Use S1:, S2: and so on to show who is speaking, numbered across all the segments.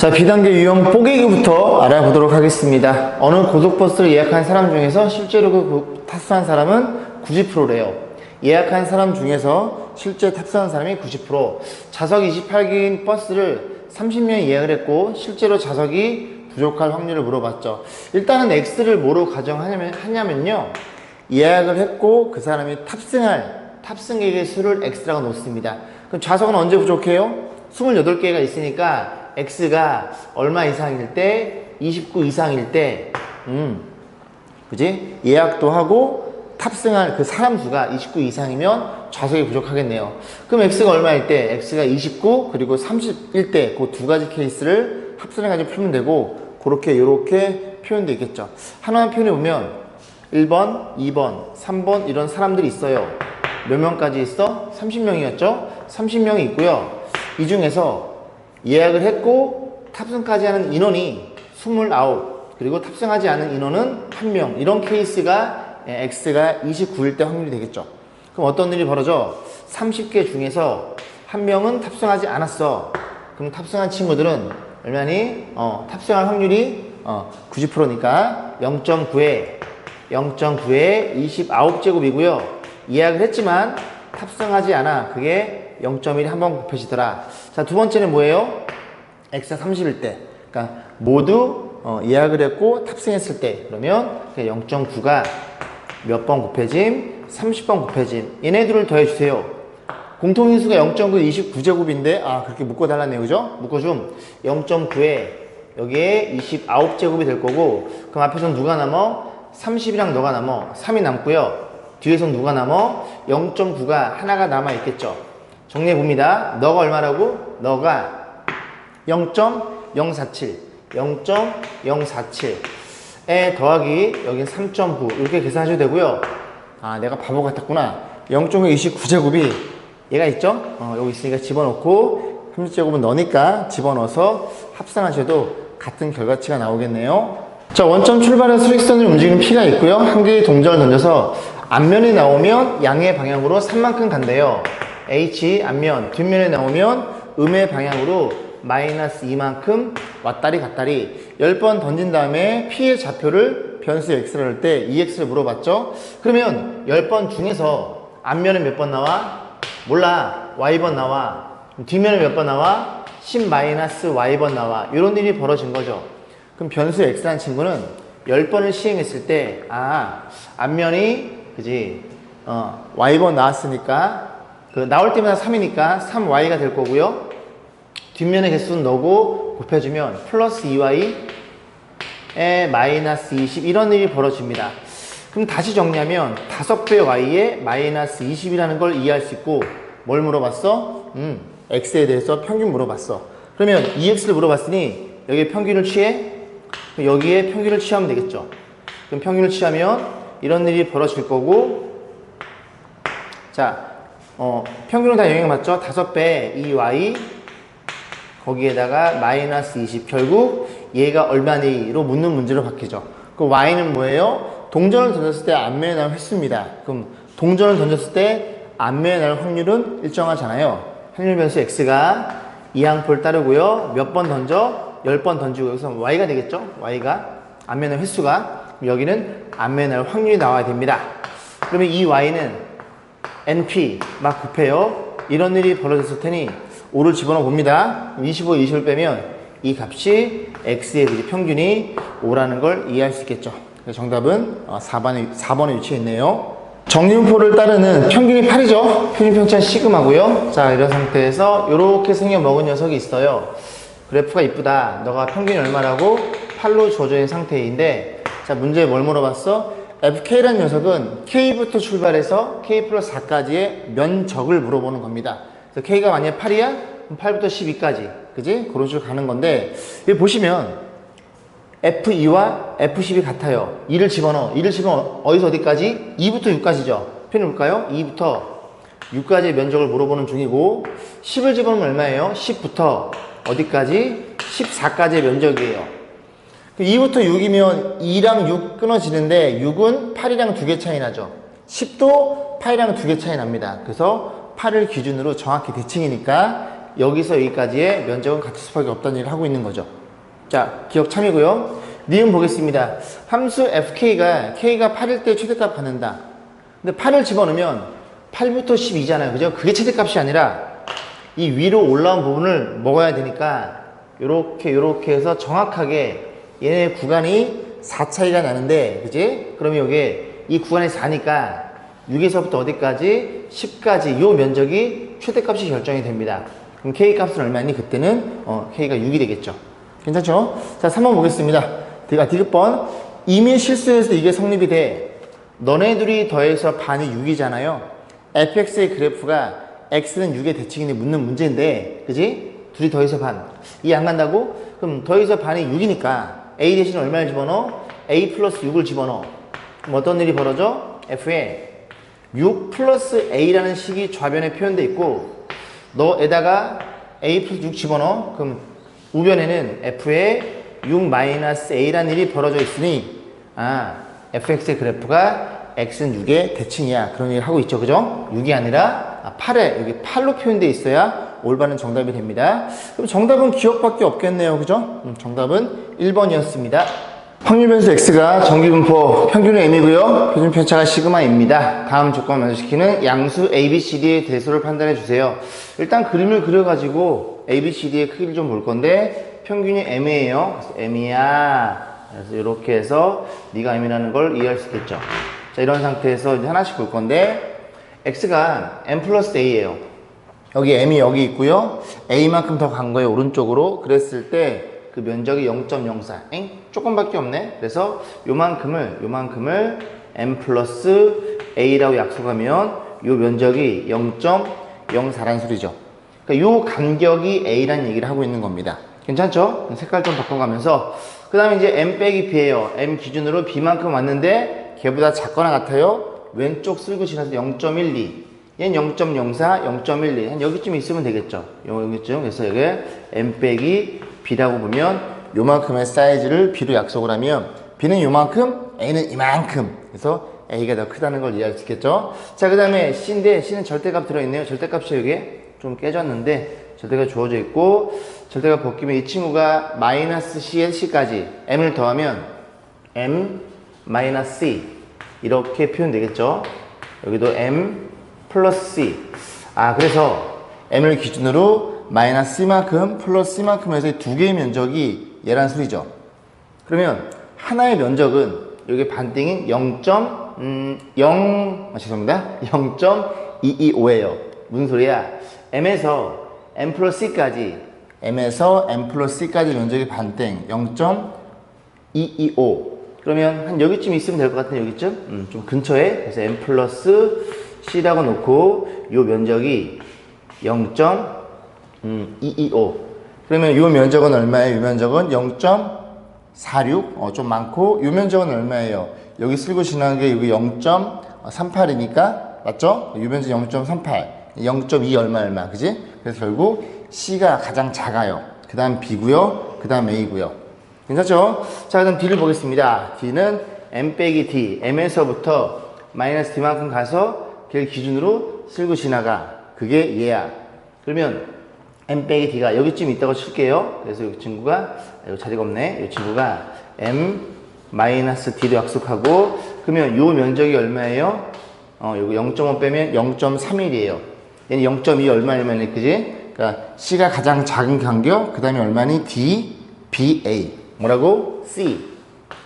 S1: 자, 비단계 유형 뽀개기부터 알아보도록 하겠습니다. 어느 고속버스를 예약한 사람 중에서 실제로 그 고- 탑승한 사람은 90%래요. 예약한 사람 중에서 실제 탑승한 사람이 90%. 좌석 28개인 버스를 30명 예약을 했고 실제로 좌석이 부족할 확률을 물어봤죠. 일단은 X를 뭐로 가정하냐면 하냐면요. 예약을 했고 그 사람이 탑승할 탑승객의 수를 X라고 놓습니다. 그럼 좌석은 언제 부족해요? 28개가 있으니까 X가 얼마 이상일 때, 29 이상일 때, 음, 그지? 예약도 하고 탑승할 그 사람 수가 29 이상이면 좌석이 부족하겠네요. 그럼 X가 얼마일 때? X가 29 그리고 31 때 그 두 가지 케이스를 합산해 가지고 풀면 되고 그렇게 이렇게 표현되어 있겠죠. 하나만 표현해 보면 1번, 2번, 3번 이런 사람들이 있어요. 몇 명까지 있어? 30명이었죠? 30명이 있고요. 이 중에서 예약을 했고 탑승까지 하는 인원이 29 그리고 탑승하지 않은 인원은 1명 이런 케이스가 예, X가 29일 때 확률이 되겠죠. 그럼 어떤 일이 벌어져? 30개 중에서 한 명은 탑승하지 않았어. 그럼 탑승한 친구들은 얼마니? 어, 탑승할 확률이 어, 90%니까 0.9에 0.9에 29제곱이고요. 예약을 했지만 탑승하지 않아. 그게 0.1이 한 번 곱해지더라. 자, 두 번째는 뭐예요? X가 30일 때. 그러니까 모두 어, 예약을 했고 탑승했을 때. 그러면 0.9가 몇 번 곱해짐? 30번 곱해짐. 얘네들을 더해주세요. 공통인수가 0.9, 29제곱인데, 아, 그렇게 묶어달라네요. 그죠? 묶어줌. 0.9에 여기에 29제곱이 될 거고, 그럼 앞에서는 누가 남어? 30이랑 너가 남어. 3이 남고요. 뒤에선 누가 남어? 0.9가 하나가 남아 있겠죠. 정리해 봅니다. 너가 얼마라고? 너가 0.047, 0.047에 더하기 여긴 3.9 이렇게 계산하셔도 되고요. 아 내가 바보 같았구나. 0.29제곱이 얘가 있죠? 어, 여기 있으니까 집어넣고 30제곱은 너니까 집어넣어서 합산하셔도 같은 결과치가 나오겠네요. 자 원점 출발에 수직선을 움직이는 P가 있고요. 한 개의 동전을 던져서 앞면에 나오면 양의 방향으로 3만큼 간대요. H 앞면, 뒷면에 나오면 음의 방향으로 마이너스 2만큼 왔다리 갔다리 10번 던진 다음에 P의 좌표를 변수 X를 할 때 EX를 물어봤죠? 그러면 10번 중에서 앞면에 몇번 나와? 몰라. Y번 나와. 뒷면에 몇번 나와? 10 마이너스 Y번 나와. 이런 일이 벌어진 거죠. 그럼 변수 X라는 친구는 10번을 시행했을 때, 아, 앞면이, 그지, 어, Y번 나왔으니까, 그, 나올 때마다 3이니까 3Y가 될 거고요. 뒷면의 개수는 너고 곱해주면 플러스 2y에 마이너스 20 이런 일이 벌어집니다. 그럼 다시 정리하면 5배 y에 마이너스 20이라는 걸 이해할 수 있고 뭘 물어봤어? 음, x에 대해서 평균 물어봤어. 그러면 2x를 물어봤으니 여기에 평균을 취해? 여기에 평균을 취하면 되겠죠. 그럼 평균을 취하면 이런 일이 벌어질 거고 자, 어, 평균은 다 영향 맞죠? 5배 2y 거기에다가 마이너스 20 결국 얘가 얼마니로 묻는 문제로 바뀌죠. 그 y는 뭐예요? 동전을 던졌을 때 앞면에 나올 횟수입니다. 그럼 동전을 던졌을 때 앞면에 나올 확률은 일정하잖아요. 확률 변수 x가 이 항표를 따르고요. 몇 번 던져? 10번 던지고 여기서 y가 되겠죠? y가 앞면의 횟수가 여기는 앞면에 나올 확률이 나와야 됩니다. 그러면 이 y는 np 막 곱해요. 이런 일이 벌어졌을 테니 5를 집어넣어 봅니다. 25, 20을 빼면 이 값이 x의 그지 평균이 5라는 걸 이해할 수 있겠죠. 정답은 4번에, 4번에 위치해 있네요. 정리분포를 따르는 평균이 8이죠. 평균 평차 시그마고요. 자, 이런 상태에서 이렇게 생겨 먹은 녀석이 있어요. 그래프가 이쁘다. 너가 평균이 얼마라고 8로 주어져 있는 상태인데 자, 문제에 뭘 물어봤어? FK라는 녀석은 K부터 출발해서 K 플러스 4까지의 면적을 물어보는 겁니다. 그래서 K가 만약에 8이야? 그럼 8부터 12까지. 그지? 그런 식으로 가는 건데, 여기 보시면 F2와 F10이 같아요. 2를 집어넣어. 2를 집어넣어. 어디서 어디까지? 2부터 6까지죠. 표현 볼까요? 2부터 6까지의 면적을 물어보는 중이고, 10을 집어넣으면 얼마예요? 10부터 어디까지? 14까지의 면적이에요. 2부터 6이면 2랑 6 끊어지는데 6은 8이랑 두 개 차이 나죠. 10도 8이랑 두 개 차이 납니다. 그래서 8을 기준으로 정확히 대칭이니까 여기서 여기까지의 면적은 같을 수밖에 없다는 얘기를 하고 있는 거죠. 자, 기억 참이고요. 니은 보겠습니다. 함수 fk가 k가 8일 때 최대값 받는다. 근데 8을 집어넣으면 8부터 12잖아요. 그죠? 그게 최대값이 아니라 이 위로 올라온 부분을 먹어야 되니까 요렇게 요렇게 해서 정확하게 얘네 구간이 4 차이가 나는데 그지? 그러면 이게 이 구간이 4니까 6에서부터 어디까지? 10까지 요 면적이 최대값이 결정이 됩니다. 그럼 k 값은 얼마니? 그때는 어, k가 6이 되겠죠. 괜찮죠? 자, 3번 보겠습니다. 아, 디귿번. 이미 실수해서 이게 성립이 돼. 너네들이 더해서 반이 6이잖아요. fx의 그래프가 x는 6의 대칭인데 묻는 문제인데, 그지? 둘이 더해서 반. 이안 간다고? 그럼 더해서 반이 6이니까 a 대신 얼마를 집어넣어? a 플러스 6을 집어넣어. 그럼 어떤 일이 벌어져? f에 6 플러스 a라는 식이 좌변에 표현돼 있고 너에다가 a 플러스 6 집어넣어. 그럼 우변에는 f에 6 마이너스 a라는 일이 벌어져 있으니 아 fx의 그래프가 x는 6의 대칭이야. 그런 얘기를 하고 있죠. 그죠? 6이 아니라 8에 여기 8로 표현돼 있어야 올바른 정답이 됩니다. 그럼 정답은 기억밖에 없겠네요. 그죠? 음, 정답은 1번이었습니다. 확률 변수 x가 정기분포 평균의 m이고요. 표준 편차가 시그마입니다. 다음 조건 만족시키는 양수 ABCD의 대소를 판단해 주세요. 일단 그림을 그려가지고 ABCD의 크기를 좀 볼 건데 평균이 m이에요. 그래서 m이야. 그래서 이렇게 해서 네가 m이라는 걸 이해할 수 있겠죠. 자 이런 상태에서 이제 하나씩 볼 건데 x가 m 플러스 a예요. 여기 m이 여기 있고요. a만큼 더 간 거예요. 오른쪽으로. 그랬을 때 그 면적이 0.04. 엥? 조금밖에 없네. 그래서 요만큼을 요만큼을 m 플러스 a라고 약속하면 요 면적이 0.04란 소리죠. 그러니까 요 간격이 a라는 얘기를 하고 있는 겁니다. 괜찮죠? 색깔 좀 바꿔가면서 그 다음에 이제 m 빼기 b예요. m 기준으로 b만큼 왔는데 걔보다 작거나 같아요. 왼쪽 쓸고 지나서 0.12. 얘는 0.04, 0.12. 한 여기쯤 있으면 되겠죠. 여기쯤. 그래서 여기 m 빼기 b라고 보면 요만큼의 사이즈를 b로 약속을 하면 b는 요만큼, a는 이만큼. 그래서 a가 더 크다는 걸 이해할 수 있겠죠. 자, 그 다음에 c인데 c는 절대값 들어있네요. 절대값이 여기 좀 깨졌는데 절대가 주어져 있고 절대가 벗기면 이 친구가 마이너스 c에 c까지 m을 더하면 m 마이너스 c 이렇게 표현되겠죠. 여기도 m 플러스 c. 아 그래서 m을 기준으로 마이너스 c만큼 플러스 c만큼 해서 두 개의 면적이 얘란 소리죠. 그러면 하나의 면적은 여기 반띵인 0. 음, 0, 아, 죄송합니다. 0.225예요. 무슨 소리야? m에서 m 플러스 c까지 m에서 m 플러스 c까지 면적이 반땡 0.225 그러면 한 여기쯤 있으면 될 것 같은데 여기쯤? 음, 좀 근처에 그래서 m 플러스 c라고 놓고 요 면적이 0.225 그러면 요 면적은 얼마예요? 요 면적은 0.46 어, 좀 많고 요 면적은 얼마예요? 여기 쓸고 지나간 게 여기 0.38이니까 맞죠? 요 면적 0.38 0.2 얼마 얼마 그지? 그래서 결국 C가 가장 작아요 그 다음 B고요 그 다음 A고요 괜찮죠? 자 그럼 D를 보겠습니다 D는 M 빼기 D M에서부터 마이너스 D만큼 가서 걔를 기준으로 쓸고 지나가 그게 얘야 그러면 M 빼기 D가 여기쯤 있다고 칠게요 그래서 이 친구가 이 자리가 없네 이 친구가 M 마이너스 D로 약속하고 그러면 요 면적이 얼마예요? 어, 요거 0.5 빼면 0.31이에요. 얘는 0.2 얼마 얼마니 그지? 그러니까 C가 가장 작은 간격, 그 다음에 얼마니? D, B, A. 뭐라고? C.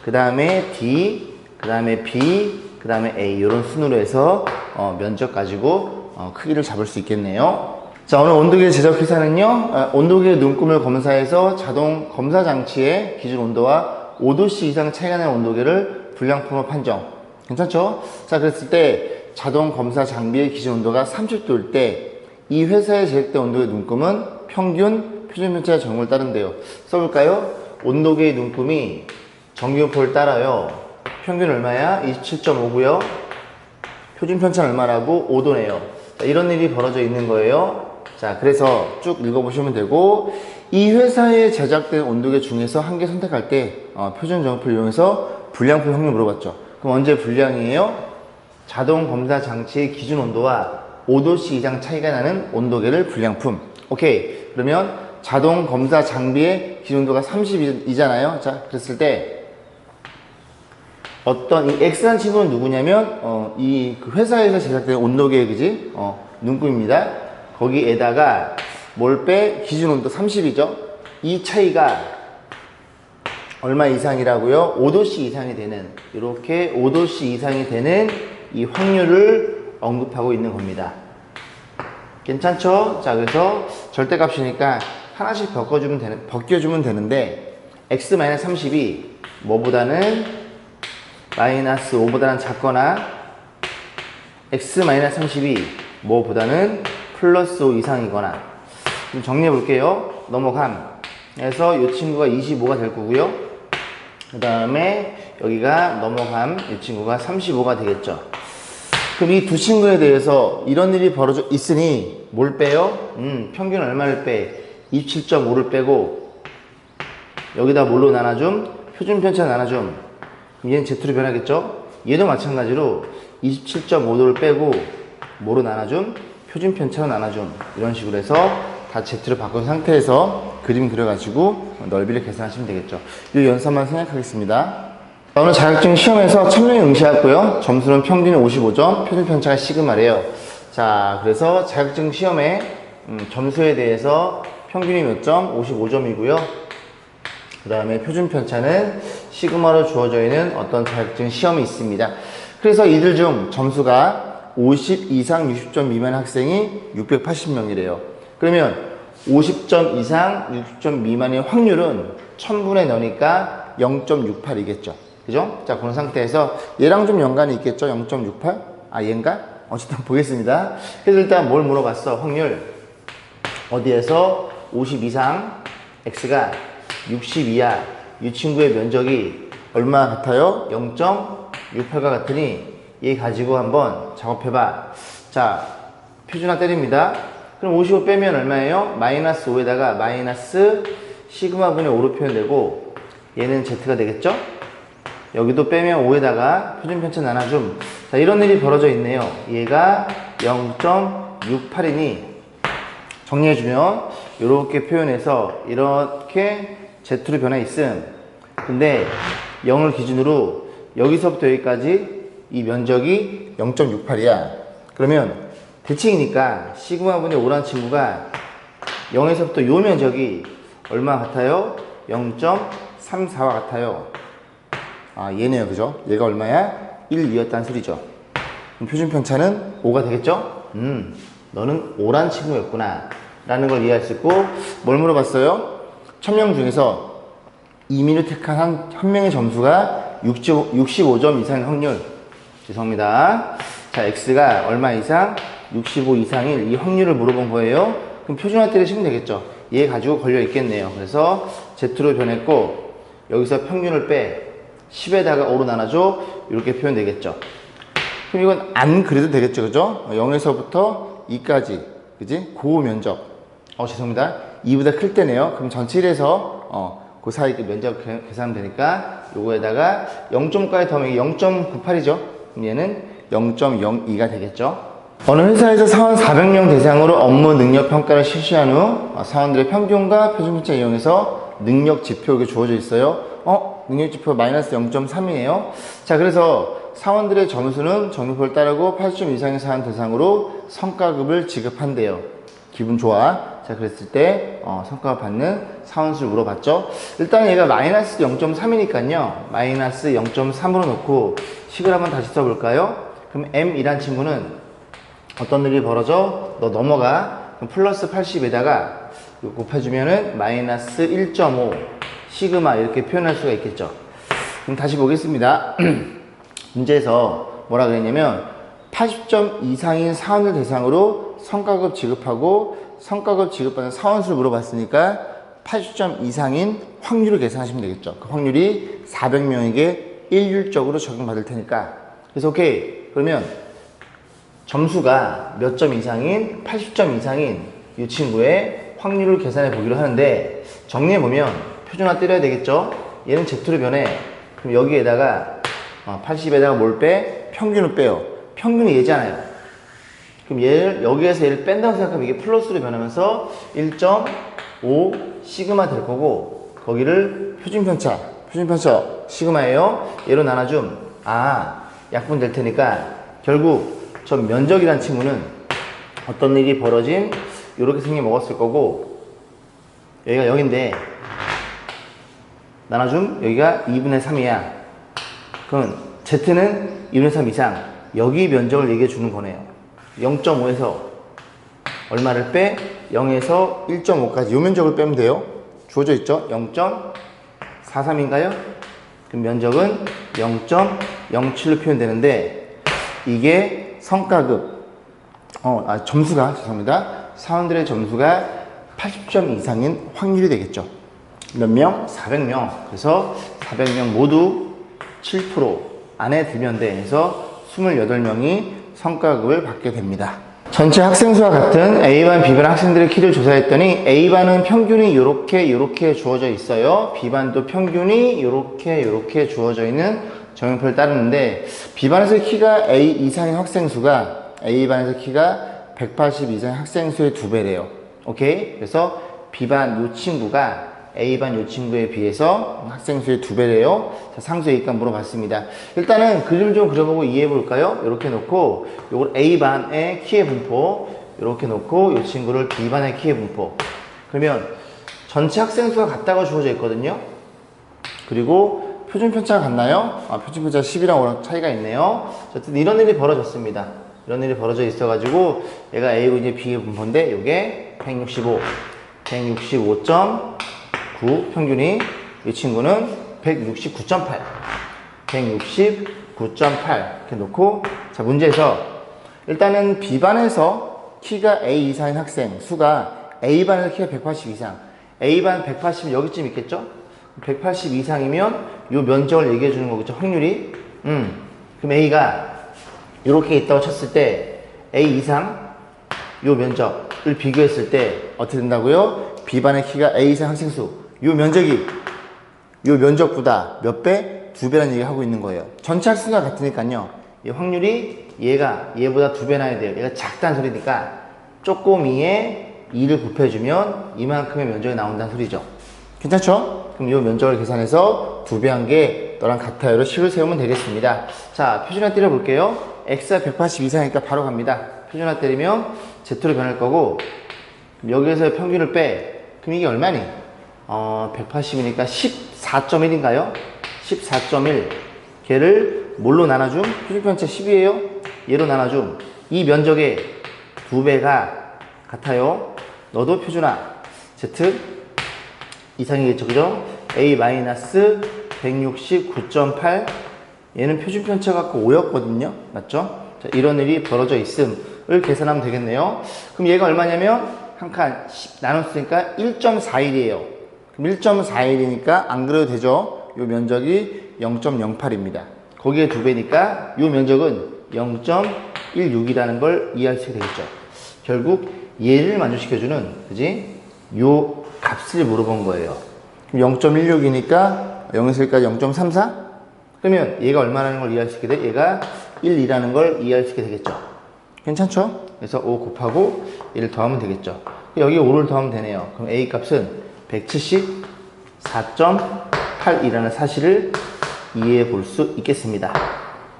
S1: 그 다음에 D, 그 다음에 B, 그 다음에 A. 이런 순으로 해서 어, 면적 가지고 어, 크기를 잡을 수 있겠네요. 자, 오늘 온도계 제작 회사는요, 아, 온도계 눈금을 검사해서 자동 검사 장치의 기준 온도와 5도씨 이상 차이가 나는 온도계를 불량품으로 판정. 괜찮죠? 자, 그랬을 때 자동 검사 장비의 기준 온도가 30도일 때 이 회사에 제작된 온도의 눈금은 평균 표준 편차 정을 따른대요. 써볼까요? 온도계의 눈금이 정규표를 따라요. 평균 얼마야? 27.5고요. 표준 편차는 얼마라고? 5도네요. 이런 일이 벌어져 있는 거예요. 자, 그래서 쭉 읽어보시면 되고, 이 회사에 제작된 온도계 중에서 한 개 선택할 때, 어, 표준 정표를 이용해서 불량품 확률 물어봤죠. 그럼 언제 불량이에요? 자동 검사 장치의 기준 온도와 5도씨 이상 차이가 나는 온도계를 불량품. 오케이. 그러면 자동 검사 장비의 기준도가 30이잖아요. 자, 그랬을 때 어떤 이 X라는 친구는 누구냐면 어, 이그 회사에서 제작된 온도계 그지? 어, 눈금입니다. 거기에다가 뭘 빼? 기준 온도 30이죠. 이 차이가 얼마 이상이라고요? 5도씨 이상이 되는 이렇게 5도씨 이상이 되는 이 확률을 언급하고 있는 겁니다. 괜찮죠? 자, 그래서 절대값이니까 하나씩 벗겨주면 되는, 벗겨주면 되는데 x-30이 뭐보다는 마이너스 5보다는 작거나 x-30이 뭐보다는 플러스 5 이상이거나 좀 정리해 볼게요. 넘어감. 그래서 이 친구가 25가 될 거고요. 그 다음에 여기가 넘어감 이 친구가 35가 되겠죠. 그럼 이 두 친구에 대해서 이런 일이 벌어져 있으니 뭘 빼요? 음, 평균 얼마를 빼? 27.5를 빼고 여기다 뭘로 나눠줌? 표준 편차 나눠줌. 얘는 Z로 변하겠죠? 얘도 마찬가지로 27.5도를 빼고 뭐로 나눠줌? 표준 편차로 나눠줌. 이런 식으로 해서 다 Z로 바꾼 상태에서 그림 그려가지고 넓이를 계산하시면 되겠죠. 이 연산만 생각하겠습니다. 오늘 자격증 시험에서 1000명이 응시했고요. 점수는 평균이 55점, 표준 편차가 시그마래요. 자, 그래서 자격증 시험에 음, 점수에 대해서 평균이 몇 점? 55점이고요. 그 다음에 표준 편차는 시그마로 주어져 있는 어떤 자격증 시험이 있습니다. 그래서 이들 중 점수가 50 이상 60점 미만 학생이 680명이래요. 그러면 50점 이상 60점 미만의 확률은 1000분의 너니까 0.68이겠죠. 그죠? 자, 그런 상태에서 얘랑 좀 연관이 있겠죠? 0.68? 아, 얘인가? 어쨌든 보겠습니다. 그래서 일단 뭘 물어봤어? 확률. 어디에서 50 이상 x가 60 이하 이 친구의 면적이 얼마 같아요? 0.68과 같으니 얘 가지고 한번 작업해봐. 자, 표준화 때립니다. 그럼 55 빼면 얼마예요? 마이너스 5에다가 마이너스 시그마분의 5로 표현되고 얘는 z가 되겠죠? 여기도 빼면 5에다가 표준 편차 나눠줌. 자, 이런 일이 벌어져 있네요. 얘가 0.68이니 정리해주면 이렇게 표현해서 이렇게 Z로 변해 있음. 근데 0을 기준으로 여기서부터 여기까지 이 면적이 0.68이야. 그러면 대칭이니까 시그마분의 5란 친구가 0에서부터 요 면적이 얼마 같아요? 0.34와 같아요. 아, 얘네요. 그죠? 얘가 얼마야? 1, 2였다는 소리죠. 그럼 표준 편차는 5가 되겠죠? 음, 너는 5란 친구였구나. 라는 걸 이해할 수 있고, 뭘 물어봤어요? 1000명 중에서 이민을 택한 한, 한 명의 점수가 65, 65점 이상의 확률. 죄송합니다. 자, X가 얼마 이상? 65 이상일 이 확률을 물어본 거예요. 그럼 표준화 때리시면 되겠죠. 얘 가지고 걸려 있겠네요. 그래서 Z로 변했고, 여기서 평균을 빼. 10에다가 5로 나눠줘. 이렇게 표현되겠죠. 그럼 이건 안 그래도 되겠죠. 그죠? 0에서부터 2까지. 그지? 고 면적. 어, 죄송합니다. 2보다 클 때네요. 그럼 전체 1에서, 어, 그 사이 그 면적 계- 계산하면 되니까, 요거에다가 0.5까지 더하면 0.98이죠. 그럼 얘는 0.02가 되겠죠. 어느 회사에서 사원 400명 대상으로 업무 능력 평가를 실시한 후 어, 사원들의 평균과 표준편차 이용해서 능력 지표가 주어져 있어요. 어? 능력 지표 마이너스 0.3이에요. 자, 그래서 사원들의 점수는 정규표를 따르고 80점 이상의 사원 대상으로 성과급을 지급한대요. 기분 좋아. 자, 그랬을 때 어, 성과를 받는 사원수를 물어봤죠. 일단 얘가 마이너스 0.3이니까요. 마이너스 0.3으로 놓고 식을 한번 다시 써볼까요? 그럼 M이란 친구는 어떤 일이 벌어져? 너 넘어가. 그럼 플러스 80에다가 곱해주면은 마이너스 1.5 시그마 이렇게 표현할 수가 있겠죠. 그럼 다시 보겠습니다. 문제에서 뭐라 그랬냐면 80점 이상인 사원을 대상으로 성과급 지급하고 성과급 지급받는 사원수를 물어봤으니까 80점 이상인 확률을 계산하시면 되겠죠. 그 확률이 400명에게 일률적으로 적용받을 테니까. 그래서 오케이. 그러면 점수가 몇 점 이상인 80점 이상인 이 친구의 확률을 계산해 보기로 하는데 정리해 보면 표준화 때려야 되겠죠. 얘는 Z로 변해. 그럼 여기에다가 80에다가 뭘 빼? 평균을 빼요. 평균이 얘잖아요. 그럼 얘를 여기에서 얘를 뺀다고 생각하면 이게 플러스로 변하면서 1.5 시그마 될 거고 거기를 표준 편차, 표준 편차 시그마예요. 얘로 나눠줌. 아, 약분 될 테니까 결국 저 면적이란 친구는 어떤 일이 벌어진 이렇게 생겨 먹었을 거고 여기가 0인데 나눠줌 여기가 2분의 3이야. 그럼 Z는 2분의 3 이상 여기 면적을 얘기해 주는 거네요. 0.5에서 얼마를 빼? 0에서 1.5까지 이 면적을 빼면 돼요. 주어져 있죠? 0.43인가요? 그 면적은 0.07로 표현되는데 이게 성과급 어, 아, 점수가 죄송합니다. 사원들의 점수가 80점 이상인 확률이 되겠죠. 몇 명? 400명. 그래서 400명 모두 7% 안에 들면 돼. 그래서 28명이 성과급을 받게 됩니다. 전체 학생 수와 같은 A반, B반 학생들의 키를 조사했더니 A반은 평균이 이렇게 이렇게 주어져 있어요. B반도 평균이 이렇게 이렇게 주어져 있는 정형표를 따르는데 B반에서 키가 A 이상의 학생 수가 A반에서 키가 180 이상의 학생 수의 두 배래요. 오케이? 그래서 B반 요 친구가 A반 요 친구에 비해서 학생 수의 두 배래요. 자, 상수의 입감 물어봤습니다. 일단은 그림 좀 그려보고 이해해 볼까요? 이렇게 놓고 요걸 A반의 키의 분포 이렇게 놓고 이 친구를 B반의 키의 분포 그러면 전체 학생 수가 같다고 주어져 있거든요. 그리고 표준 편차가 같나요? 아, 표준 편차 10이랑 5랑 차이가 있네요. 자, 어쨌든 이런 일이 벌어졌습니다. 이런 일이 벌어져 있어가지고 얘가 A고 이제 B의 분포인데 이게 165, 165.9 평균이 이 친구는 169.8, 169.8 이렇게 놓고 자 문제에서 일단은 B반에서 키가 A 이상인 학생 수가 A반에서 키가 180 이상, A반 180 여기쯤 있겠죠? 180 이상이면 요 면적을 얘기해 주는 거겠죠 확률이? 음. 그럼 A가 이렇게 있다고 쳤을 때 A 이상 요 면적을 비교했을 때 어떻게 된다고요? B반의 키가 A 이상 학생 수 요 면적이 요 면적보다 몇 배? 두 배라는 얘기 하고 있는 거예요 전체 학생수가 같으니까요 이 확률이 얘가 얘보다 두 배 나야 돼요 얘가 작다는 소리니까 쪼꼬미에 2를 곱해주면 이만큼의 면적이 나온다는 소리죠 괜찮죠? 그럼 이 면적을 계산해서 두 배 한 게 너랑 같아요로 식을 세우면 되겠습니다. 자, 표준화 때려볼게요. x가 180 이상이니까 바로 갑니다. 표준화 때리면 z로 변할 거고 여기에서 평균을 빼. 그럼 이게 얼마니? 어, 180이니까 14.1인가요? 14.1. 걔를 뭘로 나눠줌? 표준편차 10이에요? 얘로 나눠줌. 이 면적의 두 배가 같아요. 너도 표준화. z 이상이겠죠, 그죠? A 마이너스 169.8 얘는 표준 편차 갖고 5였거든요, 맞죠? 자, 이런 일이 벌어져 있음을 계산하면 되겠네요. 그럼 얘가 얼마냐면 한 칸 나눴으니까 1.41이에요. 그럼 1.41이니까 안 그래도 되죠? 요 면적이 0.08입니다. 거기에 두 배니까 요 면적은 0.16이라는 걸 있게 되겠죠. 결국 얘를 만족시켜주는, 그지? 요 값을 물어본 거예요. 0.16이니까 0에서 1까지 0.34? 그러면 얘가 얼마라는 걸 있게 돼? 얘가 1, 2라는 걸 있게 되겠죠. 괜찮죠? 그래서 5 곱하고 1을 더하면 되겠죠. 여기 5를 더하면 되네요. 그럼 A 값은 174.8이라는 사실을 이해해 볼 수 있겠습니다.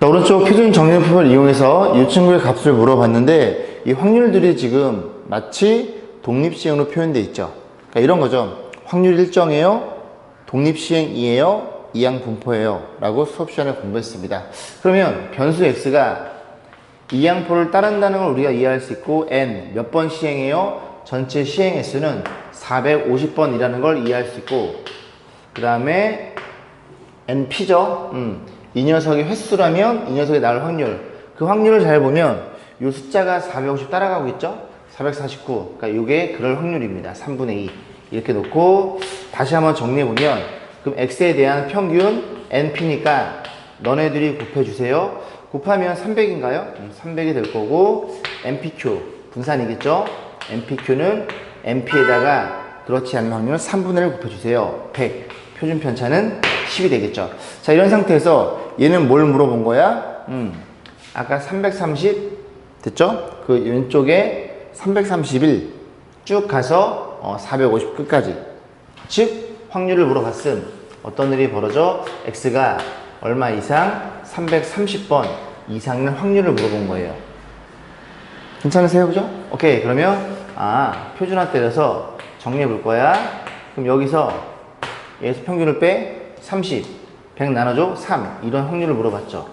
S1: 자, 오른쪽 표준 정리표를 이용해서 이 친구의 값을 물어봤는데 이 확률들이 지금 마치 독립시행으로 표현되어 있죠. 그러니까 이런 거죠. 확률 일정이에요. 독립시행이에요. 이항 분포예요. 라고 수업 시간에 공부했습니다. 그러면 변수 x가 이항포를 따른다는 걸 우리가 이해할 수 있고 n 몇 번 시행해요? 전체 시행 횟수는 450번이라는 걸 이해할 수 있고 그 다음에 np죠. 음, 이 녀석의 횟수라면 이 녀석이 나올 확률 그 확률을 잘 보면 이 숫자가 450 따라가고 있죠? 449 그러니까 이게 그럴 확률입니다. 3분의 2 이렇게 놓고 다시 한번 정리해 보면 그럼 x에 대한 평균 np니까 너네들이 곱해주세요. 곱하면 300인가요? 300이 될 거고 npq 분산이겠죠? Npq는 np에다가 그렇지 않은 확률 3분의 1 곱해주세요. 100 표준 편차는 10이 되겠죠. 자 이런 상태에서 얘는 뭘 물어본 거야? 음, 아까 330 됐죠? 그 왼쪽에 331 쭉 가서 어, 450 끝까지. 즉 확률을 물어봤음. 어떤 일이 벌어져? x가 얼마 이상 330번 이상의 확률을 물어본 거예요. 괜찮으세요? 그죠? 오케이. 그러면, 아, 표준화 때려서 정리해 볼 거야. 그럼 여기서, 여기서 평균을 빼, 30. 100 나눠줘, 3. 이런 확률을 물어봤죠.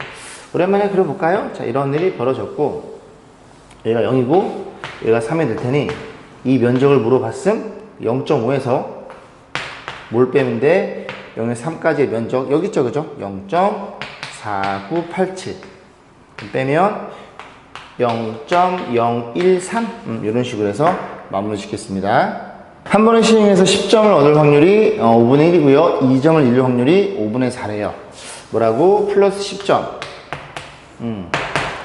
S1: 오랜만에 그려볼까요? 자, 이런 일이 벌어졌고, 얘가 0이고, 얘가 3이 될 테니, 이 면적을 물어봤음, 0.5에서 뭘 빼면 돼? 0에서 3까지의 면적, 여기 있죠, 그죠? 0.4987. 빼면 0.013 음, 이런 식으로 해서 마무리 짓겠습니다. 한 번에 시행해서 10점을 얻을 확률이 어, 5분의 1이고요. 2점을 잃을 확률이 5분의 4래요. 뭐라고? 플러스 10점. 음,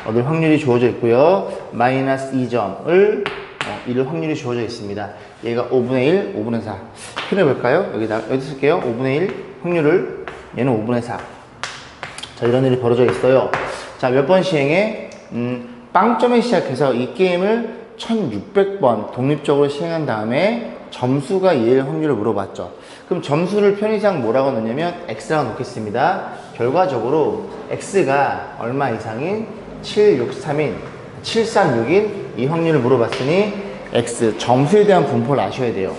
S1: 얻을 확률이 주어져 있고요. 마이너스 2점을 어, 잃을 확률이 주어져 있습니다. 얘가 5분의 1, 5분의 4. 표현해 볼까요? 여기다 여기 쓸게요. 5분의 1 확률을 얘는 5분의 4. 자, 이런 일이 벌어져 있어요. 자, 몇 번 시행해? 음, 빵점에 시작해서 이 게임을 1600번 독립적으로 시행한 다음에 점수가 얘일 확률을 물어봤죠. 그럼 점수를 편의상 뭐라고 넣냐면 x라고 놓겠습니다. 결과적으로 x가 얼마 이상인 763인 736인 이 확률을 물어봤으니 x 점수에 대한 분포를 아셔야 돼요.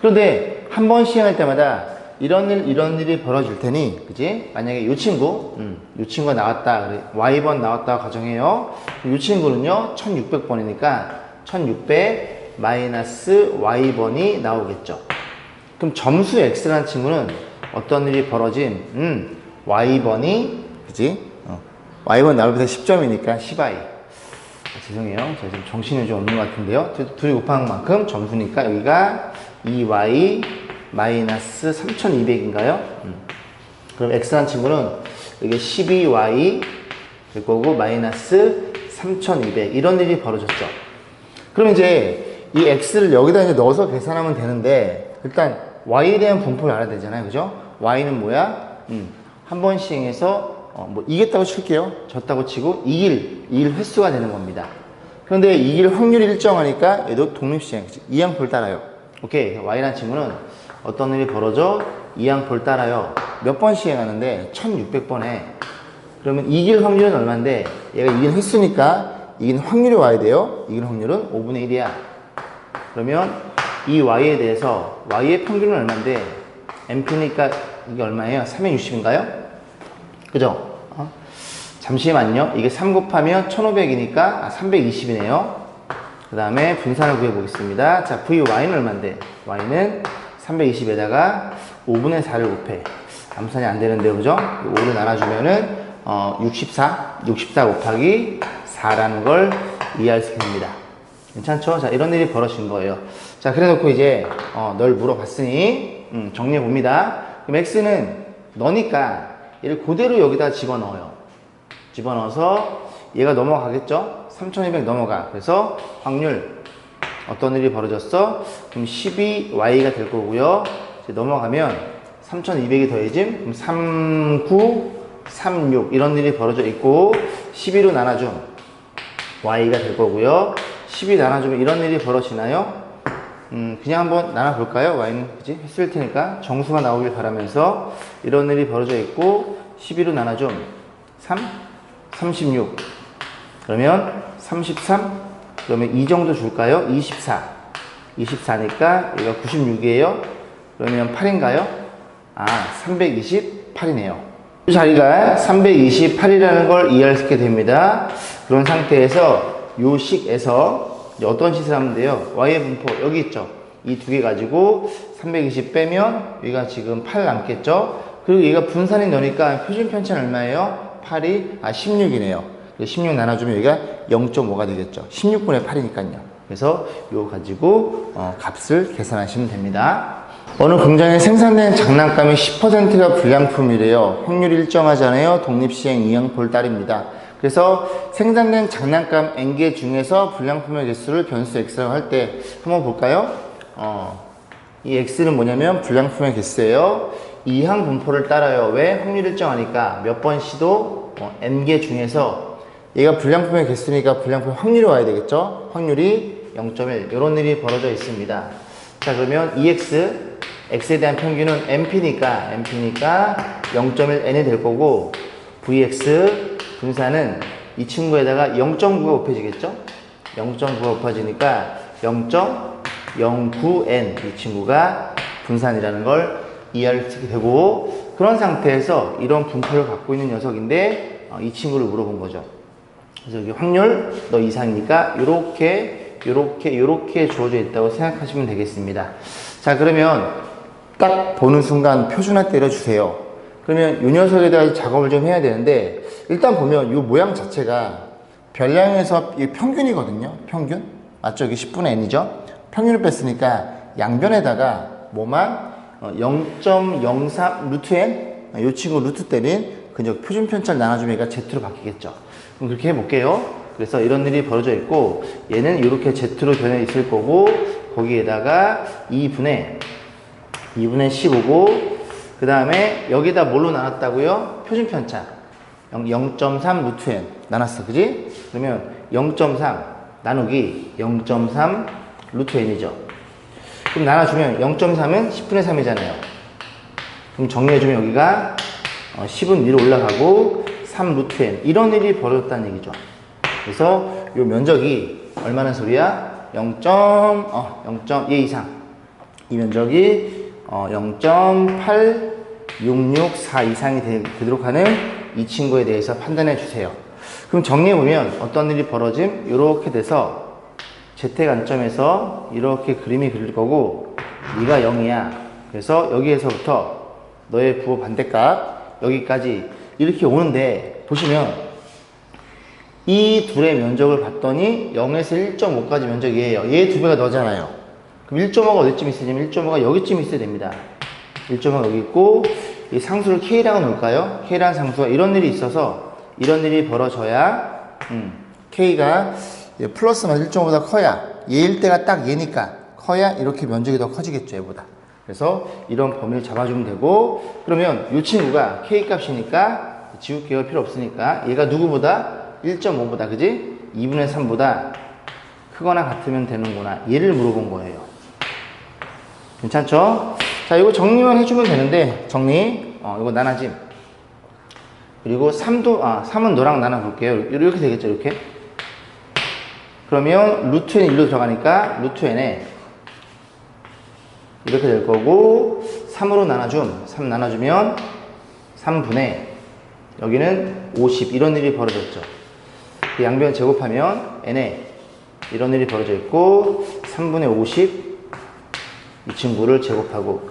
S1: 그런데 한 번 시행할 때마다 이런 일, 이런 일이 벌어질 테니, 그지? 만약에 이 친구, 음, 이 친구가 나왔다, 그래. Y번 나왔다고 가정해요. 이 친구는요, 1600번이니까 1600 마이너스 Y번이 나오겠죠. 그럼 점수 X라는 친구는 어떤 일이 벌어짐? 음, Y번이, 그지? 어, Y번 나올 때 10점이니까 10i. 아, 죄송해요. 제가 지금 정신이 좀 없는 것 같은데요. 둘- 둘이 곱한 만큼 점수니까 여기가 2y 마이너스 3200인가요? 그럼 x라는 친구는 이게 12y 될 거고 마이너스 3200 이런 일이 벌어졌죠. 그럼 이제 이 x를 여기다 이제 넣어서 계산하면 되는데 일단 y에 대한 분포를 알아야 되잖아요. 그죠? y는 뭐야? 음, 한번 시행해서 어, 뭐 이겼다고 칠게요. 졌다고 치고 이길 이길 횟수가 되는 겁니다. 그런데 이길 확률이 일정하니까 얘도 독립시행, 이항볼 따라요. 오케이, y라는 친구는 어떤 일이 벌어져? 이 항볼 따라요. 몇 번 시행하는데 1600번에 그러면 이길 확률은 얼마인데 얘가 이긴 횟수니까 이긴 확률이 와야 돼요. 이긴 확률은 5분의 1이야. 그러면 이 y에 대해서 y의 평균은 얼마인데 mp니까 이게 얼마예요? 360인가요? 그죠? 어? 잠시만요. 이게 3 곱하면 1500이니까 아, 320이네요. 그 다음에 분산을 구해보겠습니다. 자, vy는 얼마인데? y는 320에다가 5분의 4를 곱해. 암산이 안 되는데요. 그죠? 5를 나눠주면은 어, 64, 64 곱하기 4라는 걸 이해할 수 있습니다. 괜찮죠? 자, 이런 일이 벌어진 거예요. 자, 그래 놓고 이제, 어, 널 물어봤으니, 음, 정리해 봅니다. 그럼 x는 너니까 얘를 그대로 여기다 집어 넣어요. 집어 넣어서 얘가 넘어가겠죠? 3200 넘어가. 그래서 확률, 어떤 일이 벌어졌어? 그럼 12y가 될 거고요. 이제 넘어가면 3200이 더해짐, 그럼 39, 36 이런 일이 벌어져 있고 12로 나눠줌 y가 될 거고요. 12 나눠주면 이런 일이 벌어지나요? 음, 그냥 한번 나눠볼까요? y는 그지? 했을 테니까 정수가 나오길 바라면서 이런 일이 벌어져 있고 12로 나눠줌 3, 36 그러면 33 그러면 이 정도 줄까요? 24 24니까 얘가 96이에요. 그러면 8인가요? 아 328이네요. 이 자리가 328이라는 걸 이해할 수 있게 됩니다. 그런 상태에서 요 식에서 어떤 식을 하면 돼요? y의 분포 여기 있죠? 이 두 개 가지고 320 빼면 여기가 지금 8 남겠죠? 그리고 얘가 분산이 넣으니까 표준 편차는 얼마예요? 8이 아 16이네요 16 나눠주면 여기가 0.5가 되겠죠. 16분의 8이니까요. 그래서 이거 가지고 어, 값을 계산하시면 됩니다. 어느 공장에 생산된 장난감의 10%가 불량품이래요. 확률이 일정하잖아요. 독립시행 이항볼 따릅니다. 그래서 생산된 장난감 N개 중에서 불량품의 개수를 변수 X라고 할 때 한번 볼까요? 어, 이 X는 뭐냐면 불량품의 개수예요. 이항 분포를 따라요. 왜? 확률 일정하니까 몇 번 시도 어, N개 중에서 얘가 불량품의 개수니까 불량품 확률이 와야 되겠죠? 확률이 0.1 이런 일이 벌어져 있습니다. 자 그러면 EX X에 대한 평균은 NP니까 NP니까 0.1N이 될 거고 VX 분산은 이 친구에다가 0.9가 곱해지겠죠? 0.9가 곱해지니까 0.09N 이 친구가 분산이라는 걸 이해할 수 있게 되고 그런 상태에서 이런 분포를 갖고 있는 녀석인데 어, 이 친구를 물어본 거죠. 여기 확률 너 이상이니까 요렇게 요렇게 요렇게 주어져 있다고 생각하시면 되겠습니다. 자 그러면 딱 보는 순간 표준화 때려주세요. 그러면 요 녀석에다가 작업을 좀 해야 되는데 일단 보면 요 모양 자체가 별량에서 이 평균이거든요. 평균 맞죠? 이게 10분의 n이죠. 평균을 뺐으니까 양변에다가 뭐만 어, 0.03 루트 n 요 친구 루트 때린 그저 표준 편차를 나눠주면 얘가 z로 바뀌겠죠. 그럼 그렇게 해볼게요. 그래서 이런 일이 벌어져 있고 얘는 이렇게 z로 변해 있을 거고 거기에다가 2분의 2분의 15고 그 다음에 여기다 뭘로 나눴다고요? 표준 편차 0.3 루트 n 나눴어 그지? 그러면 0.3 나누기 0.3 루트 n이죠 그럼 나눠주면 0.3은 10분의 3이잖아요 그럼 정리해주면 여기가 어, 10은 위로 올라가고 3 루트 n 이런 일이 벌어졌다는 얘기죠 그래서 요 면적이 얼마나 소리야? 0. 어, 0. 얘 이상 이 면적이 어, 0.8664 이상이 되, 되도록 하는 이 친구에 대해서 판단해 주세요. 그럼 정리해 보면 어떤 일이 벌어짐? 이렇게 돼서 z 관점에서 이렇게 그림이 그릴 거고 네가 0이야. 그래서 여기에서부터 너의 부호 반대값 여기까지 이렇게 오는데 보시면 이 둘의 면적을 봤더니 0에서 1.5까지 면적이에요. 얘 두 배가 너잖아요. 그럼 1.5가 어디쯤 있으냐면 1.5가 여기쯤 있어야 됩니다. 1.5가 여기 있고 이 상수를 K라고 놓을까요? K라는 상수가 이런 일이 있어서 이런 일이 벌어져야 음, K가 플러스만 1.5보다 커야 얘일 때가 딱 얘니까 커야 이렇게 면적이 더 커지겠죠 얘보다 그래서 이런 범위를 잡아주면 되고 그러면 이 친구가 K 값이니까 지울게요 필요 없으니까 얘가 누구보다 1.5보다 그지? 2분의 3보다 크거나 같으면 되는구나 얘를 물어본 거예요 괜찮죠? 자, 이거 정리만 해주면 되는데, 정리. 어, 이거 나눠짐. 그리고 3도, 아, 3은 너랑 나눠볼게요. 이렇게 되겠죠, 이렇게. 그러면 루트 n 1로 들어가니까 루트 n에 이렇게 될 거고, 3으로 나눠줌. 3 나눠주면 3분의 여기는 50. 이런 일이 벌어졌죠. 그 양변 제곱하면 n에 이런 일이 벌어져 있고, 3분의 50. 이 친구를 제곱하고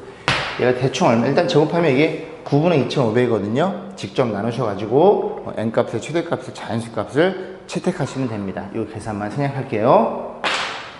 S1: 얘가 대충 얼마 일단 제곱하면 이게 9분의 2,500이거든요 직접 나누셔가지고 어, n값의 최대값을 자연수 값을 채택하시면 됩니다 이 계산만 생략할게요